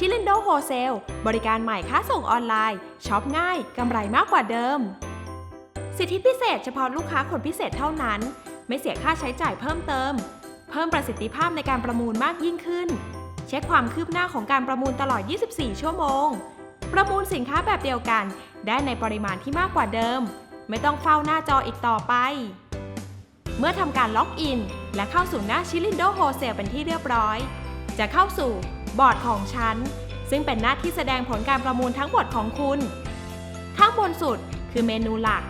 ชิลินโดโฮเซล บริการใหม่ค้าส่งออนไลน์ช็อปง่าย กำไรมากกว่าเดิม สิทธิพิเศษเฉพาะลูกค้าคนพิเศษเท่านั้น ไม่เสียค่าใช้จ่ายเพิ่มเติม เพิ่มประสิทธิภาพในการประมูลมากยิ่งขึ้น เช็คความคืบหน้าของการประมูลตลอด 24 ชั่วโมง ประมูลสินค้าแบบเดียวกัน ได้ในปริมาณที่มากกว่าเดิม ไม่ต้องเฝ้าหน้าจออีกต่อไป เมื่อทำการล็อกอิน และเข้าสู่หน้าชิลินโดโฮเซลเป็นที่เรียบร้อย จะเข้าสู่ บอร์ดของฉัน ซึ่งเป็นหน้าที่แสดงผลการประมูลทั้งหมดของคุณ ข้างบนสุดคือเมนูหลัก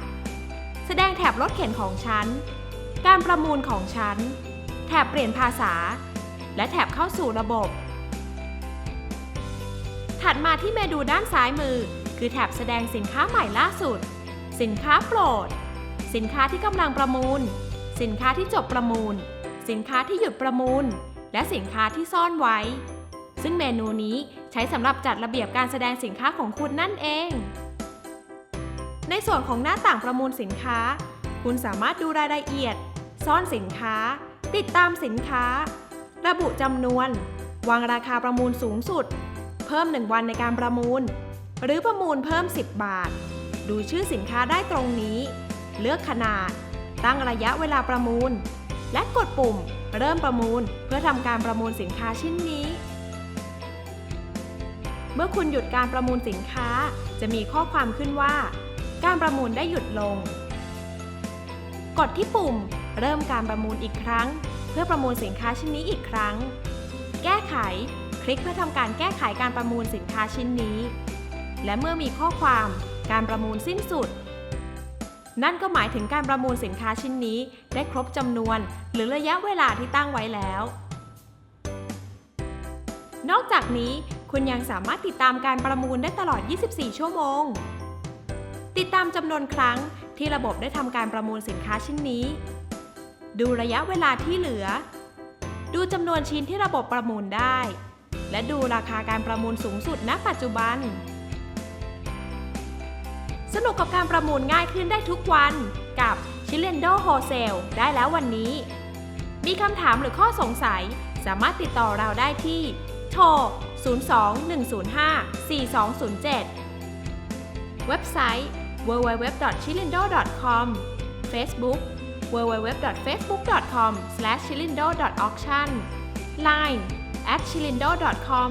แสดงแถบรถเข็นของฉัน การประมูลของฉัน แถบเปลี่ยนภาษา และแถบเข้าสู่ระบบ ถัดมาที่เมนูด้านซ้ายมือ คือแถบแสดงสินค้าใหม่ล่าสุด สินค้าโปรด สินค้าที่กำลังประมูล สินค้าที่จบประมูล สินค้าที่หยุดประมูลและสินค้าที่ซ่อนไว้ ซึ่งเมนูนี้ใช้สำหรับจัดระเบียบการแสดงสินค้าของคุณนั่นเอง ในส่วนของหน้าต่างประมูลสินค้า คุณสามารถดูรายละเอียด ซ่อนสินค้า ติดตามสินค้า ระบุจำนวน วางราคาประมูลสูงสุด เพิ่ม 1 วันในการประมูล หรือประมูลเพิ่ม 10 บาท ดูชื่อสินค้าได้ตรงนี้ เลือกขนาด ตั้งระยะเวลาประมูล และกดปุ่ม เริ่มประมูล เพื่อทำการประมูลสินค้าชิ้นนี้ เมื่อคุณหยุดการประมูลสินค้า จะมีข้อความขึ้นว่า การประมูลได้หยุดลง กดที่ปุ่ม เริ่มการประมูลอีกครั้ง เพื่อประมูลสินค้าชิ้นนี้อีกครั้ง แก้ไข คลิกเพื่อทำการแก้ไขการประมูลสินค้าชิ้นนี้ และเมื่อมีข้อความการประมูลสิ้นสุด นั่นก็หมายถึงการประมูลสินค้าชิ้นนี้ ได้ครบจำนวน หรือระยะเวลาที่ตั้งไว้แล้ว นอกจากนี้ คุณยังสามารถติดตามการประมูลได้ตลอด 24 ชั่วโมง ติดตามจำนวนครั้งที่ระบบได้ทำการประมูลสินค้าชิ้นนี้ ดูระยะเวลาที่เหลือ ดูจำนวนชิ้นที่ระบบประมูลได้ และดูราคาการประมูลสูงสุดณ ปัจจุบัน สนุกกับการประมูลง่ายขึ้นได้ทุกวันกับ c h i l e n d o Wholesale ได้แล้ววันนี้ มีคำถามหรือข้อสงสัยสามารถติดต่อเราได้ที่ โทร 02-105-4207 เว็บไซต์ www.chilindo.com Facebook www.facebook.com/chilindo.auction Line at chilindo.com